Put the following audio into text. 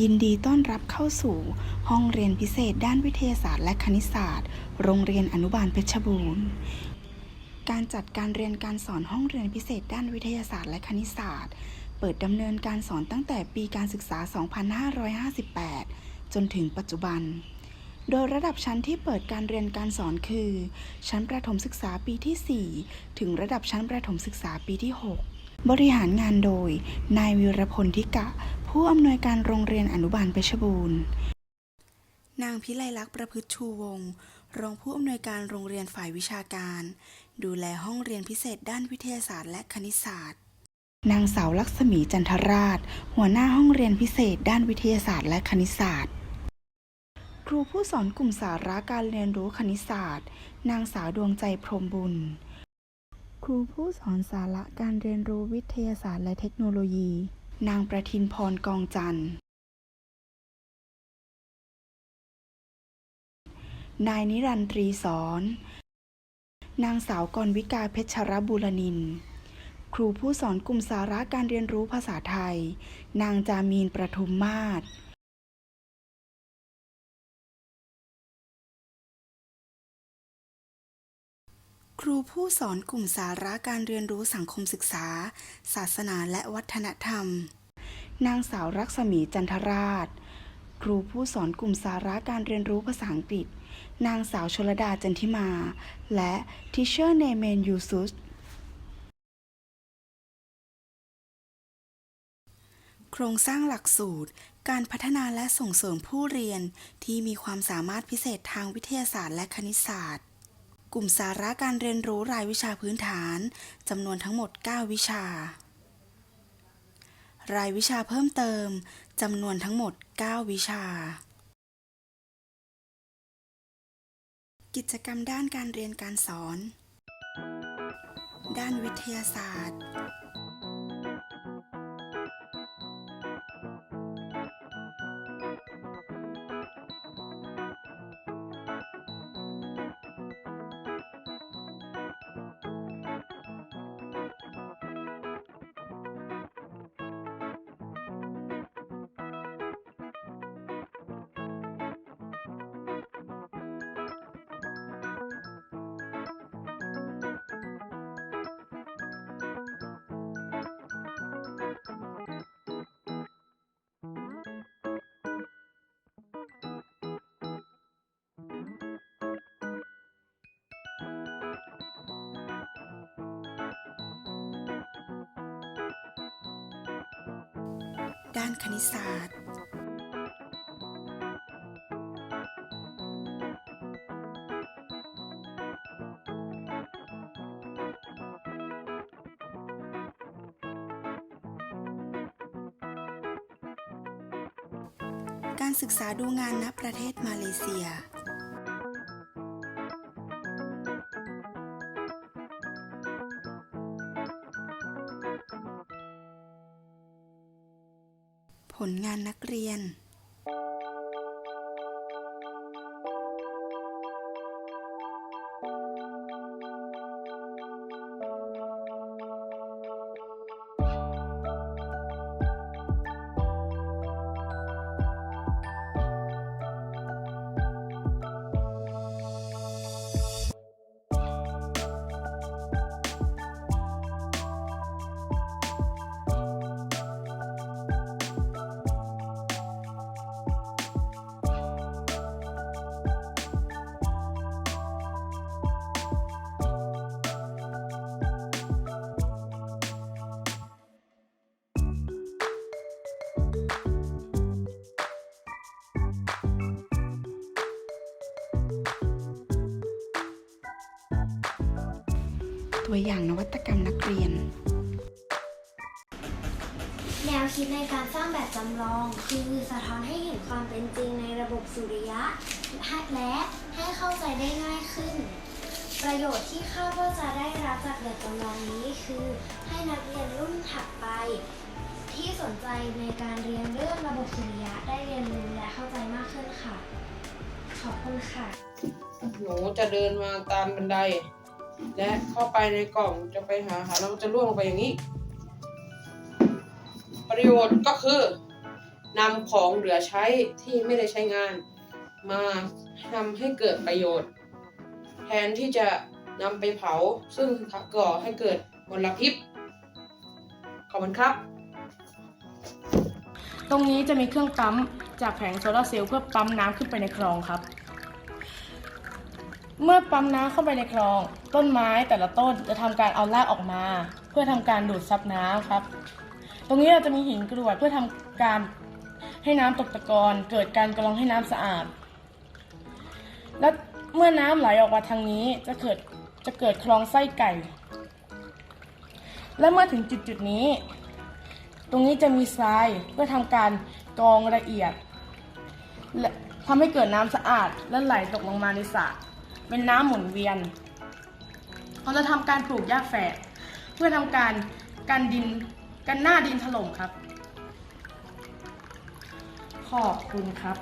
ยินดีต้อนรับเข้าสู่ห้องเรียนพิเศษด้านวิทยาศาสตร์และคณิตศาสตร์ โรงเรียนอนุบาลเพชรบูรณ์ การจัดการเรียนการสอนห้องเรียนพิเศษด้านวิทยาศาสตร์และคณิตศาสตร์ เปิดดำเนินการสอนตั้งแต่ปีการศึกษา 2558 จนถึงปัจจุบัน โดยระดับชั้นที่เปิดการเรียนการสอนคือ ชั้นประถมศึกษาปีที่ 4 ถึงระดับชั้นประถมศึกษาปีที่ 6บริหารงานโดย นายวิรพลทิกะ ผู้อำนวยการโรงเรียนอนุบาลเพชรบูรณ์ นางพิไลลักษณ์ประพฤติชูวงศ์รองผู้อำนวยการโรงเรียนฝ่ายวิชาการ ดูแลห้องเรียนพิเศษด้านวิทยาศาสตร์และคณิตศาสตร์ นางสาวลักษมีจันทราช หัวหน้าห้องเรียนพิเศษด้านวิทยาศาสตร์และคณิตศาสตร์ ครูผู้สอนกลุ่มสาระการเรียนรู้คณิตศาสตร์ นางสาวดวงใจพรหมบุญ ครูผู้สอนสาระการเรียนรู้วิทยาศาสตร์และเทคโนโลยี นางประทินพรกองจันทร์ นายนิรันตรีสอน นางสาวกรวิกาเพชรบุรนิน ครูผู้สอนกลุ่มสาระการเรียนรู้ภาษาไทย นางจามีนประทุมมาศ ครูผู้สอนกลุ่มสาระการเรียนรู้สังคมศึกษา ศาสนาและวัฒนธรรม นางสาวรักษมีจันทราช ครูผู้สอนกลุ่มสาระการเรียนรู้ภาษาอังกฤษ นางสาวชลดาจันทิมา และทิเชอร์เนเมนยูซุสโครงสร้างหลักสูตร การพัฒนาและส่งเสริมผู้เรียนที่มีความสามารถพิเศษทางวิทยาศาสตร์และคณิตศาสตร์ กลุ่มสาระการเรียนรู้รายวิชาพื้นฐานจำนวนทั้งหมด 9 วิชา รายวิชาเพิ่มเติมจำนวนทั้งหมด 9 วิชา กิจกรรมด้านการเรียนการสอน ด้านวิทยาศาสตร์ ด้านคณิตศาสตร์ การศึกษาดูงานณประเทศมาเลเซีย ลงานนักเรียน ตัวอย่างนวัตกรรมนักเรียน แนวคิดในการสร้างแบบจำลอง คือสะท้อนให้เห็นความเป็นจริงในระบบสุริยะ และให้เข้าใจได้ง่ายขึ้น ประโยชน์ที่คาดว่าจะได้รับจากแบบจำลองนี้คือ ให้นักเรียนรุ่นถัดไป ที่สนใจในการเรียนเรื่องระบบสุริยะได้เรียนรู้และเข้าใจมากขึ้นค่ะ ขอบคุณค่ะ หนูจะเดินมาตามบันได และเข้าไปในกล่องจะไปหาหาแล้วมันจะล่วงลงไปอย่างนี้ ประโยชน์ก็คือนำของเหลือใช้ที่ไม่ได้ใช้งาน มาทำให้เกิดประโยชน์ แทนที่จะนำไปเผาซึ่งก่อให้เกิดมลพิษขอบคุณครับ ตรงนี้จะมีเครื่องปั๊มจากแผงโซลาเซลล์เพื่อปั๊มน้ำขึ้นไปในคลองครับ เมื่อปั๊มน้ำเข้าไปในคลอง ต้นไม้แต่ละต้นจะทำการเอารากออกมา เพื่อทำการดูดซับน้ำครับ ตรงนี้เราจะมีหินกรวดเพื่อทำการให้น้ำตกตะกอนเกิดการกรองให้น้ำสะอาด และเมื่อน้ำไหลออกมาทางนี้จะเกิดจะเกิดคลองไส้ไก่ และเมื่อถึงจุดจุดนี้ ตรงนี้จะมีทรายเพื่อทำการกรองละเอียดและทำให้เกิดน้ำสะอาดและไหลตกลงมาในสระ เป็นน้ำหมุนเวียน เราจะทำการปลูกหญ้าแฝกเพื่อทำการกันดินกันหน้าดินถล่มครับ ขอบคุณครับ